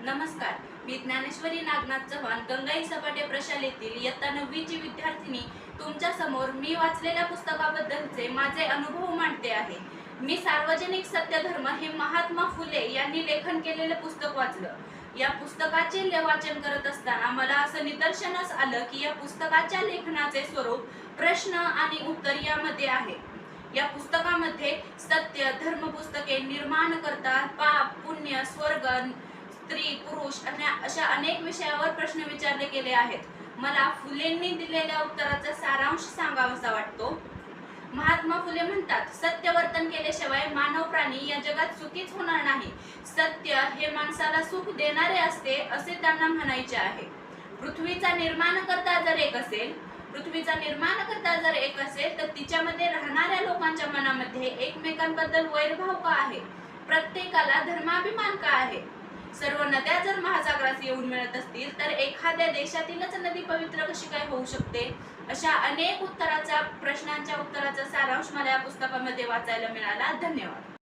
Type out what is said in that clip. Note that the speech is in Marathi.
नमस्कार मी ज्ञानेश्वरी नागनाथ चव्हाण गंगाई सपाटे प्रशालेतील इयत्ता नववीची विद्यार्थिनी. तुमच्यासमोर मी वाचलेल्या पुस्तकाबद्दलचे माझे अनुभव मांडते आहे. मी सार्वजनिक सत्यधर्म हे महात्मा फुले यांनी लेखन केलेले पुस्तक वाचलं. या पुस्तकाचे वाचन करत असताना मला असं निदर्शनास आलं की या पुस्तकाच्या लेखनाचे स्वरूप प्रश्न आणि उत्तर यामध्ये आहे. या पुस्तकामध्ये सत्य धर्म पुस्तके निर्माण करतात पाप पुण्य स्वर्ग स्त्री पुरुष अशा अनेक विषयावर प्रश्न विचारले गेले आहेत. मला फुलेंनी दिलेल्या उत्तराचा सारांश सांगावासा वाटतो. महात्मा फुले म्हणतात सत्य वर्तन केल्याशिवाय मानव प्राणी या जगात सुखीच होणार नाही. सत्य हे माणसाला सुख देणारे असते असे त्यांना म्हणायचे आहे. पृथ्वीचा निर्माण करता जर एक असेल पृथ्वीचा निर्माण करता जर एक असेल तर तिच्यामध्ये राहणाऱ्या लोकांच्या मनामध्ये एकमेकांबद्दल वैरभाव का आहे? प्रत्येकाला धर्माभिमान का आहे? सर्व नद्या जर महासागरात येऊन मिळत असतील तर एखाद्या देशातीलच नदी पवित्र कशी काय होऊ शकते? अशा अनेक उत्तराचा प्रश्नांच्या उत्तराचा सारांश मला या पुस्तकामध्ये वाचायला मिळाला. धन्यवाद.